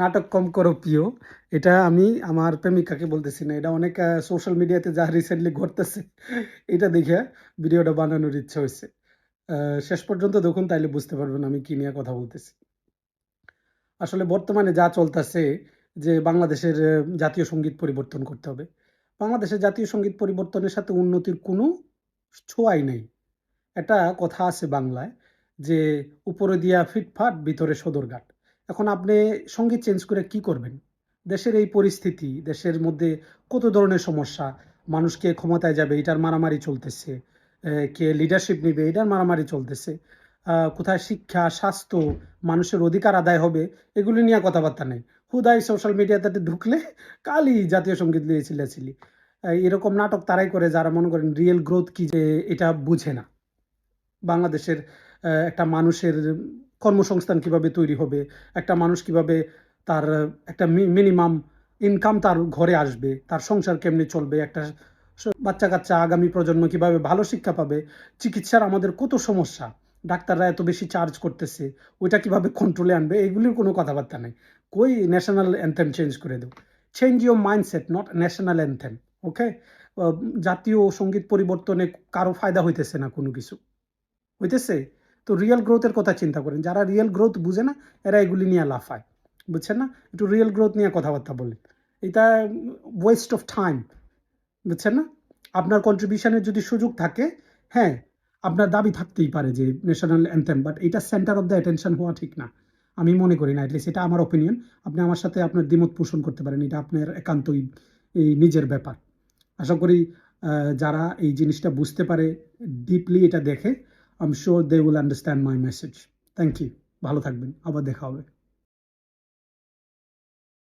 নাটক কম করো, প্রিয়। এটা আমি আমার প্রেমিকাকে বলতেছি না। এটা অনেক সোশ্যাল মিডিয়াতে যা রিসেন্টলি ঘটতেছে, এটা দেখে ভিডিওটা বানানোর ইচ্ছা হয়েছে। শেষ পর্যন্ত দেখুন, তাইলে বুঝতে পারবেন আমি কি নিয়ে কথা বলতেছি। আসলে বর্তমানে যা চলতেছে, যে বাংলাদেশের জাতীয় সংগীত পরিবর্তন করতে হবে। বাংলাদেশের জাতীয় সংগীত পরিবর্তনের সাথে উন্নতির কোনো ছোঁয়াই নেই। একটা কথা আছে বাংলায়, যে উপরে দিয়া ফিটফাট, ভিতরে সদরঘাট। এখন আপনি সংগীত চেঞ্জ করে কি করবেন? দেশের এই পরিস্থিতি, দেশের মধ্যে কত ধরনের সমস্যা? মানুষ কে ক্ষমতায় যাবে, এটার মারামারি চলতেছে। কে লিডারশিপ নিবে, এটার মারামারি চলতেছে। কোথায় শিক্ষা, স্বাস্থ্য, মানুষের অধিকার আদায় হবে, এগুলি নিয়ে কথাবার্তা নেই। হুদাই সোশ্যাল মিডিয়াতে ঢুকলে কালই জাতীয় সংগীত নিয়ে চিল্লাচিলি এরকম নাটক তারাই করে যারা মনে করেন রিয়েল গ্রোথ কি যে এটা বুঝে না। বাংলাদেশের একটা মানুষের কর্মসংস্থান কীভাবে তৈরি হবে, একটা মানুষ কীভাবে তার, একটা মিনিমাম ইনকাম তার ঘরে আসবে, তার সংসার কেমনে চলবে, একটা বাচ্চা কাচ্চা আগামী প্রজন্ম কীভাবে ভালো শিক্ষা পাবে, চিকিৎসার আমাদের কত সমস্যা, ডাক্তাররা এত বেশি চার্জ করতেছে, ওইটা কীভাবে কন্ট্রোলে আনবে, এগুলির কোনো কথাবার্তা নেই। কই ন্যাশনাল অ্যান্থেম চেঞ্জ করে দেও change your mindset not national anthem okay জাতীয় সংগীত পরিবর্তনে কারও ফায়দা হইতেছে না কোনো কিছু, হইতেছে? তো রিয়েল গ্রোথের কথা চিন্তা করেন। যারা রিয়েল গ্রোথ বুঝে না, এরা এগুলি নিয়ে লাফায়। বুঝছেন না? একটু রিয়েল গ্রোথ নিয়ে কথাবার্তা বলেন। এটা ওয়েস্ট অফ টাইম বুঝছেন না? আপনার কন্ট্রিবিউশনের যদি সুযোগ থাকে হ্যাঁ আপনার দাবি থাকতেই পারে যে ন্যাশনাল অ্যান্থেম বাট এটা সেন্টার অফ দ্য অ্যাটেনশন হওয়া ঠিক না। আমি মনে করি না অ্যাটলিস্ট এটা আমার ওপিনিয়ন আপনি আমার সাথে আপনার দ্বিমত পোষণ করতে পারেন, এটা আপনার একান্তই এই নিজের ব্যাপার। আশা করি যারা এই জিনিসটা বুঝতে পারে ডিপলি এটা দেখে I am sure they will understand my message thank you ভালো থাকবেন আবার দেখা হবে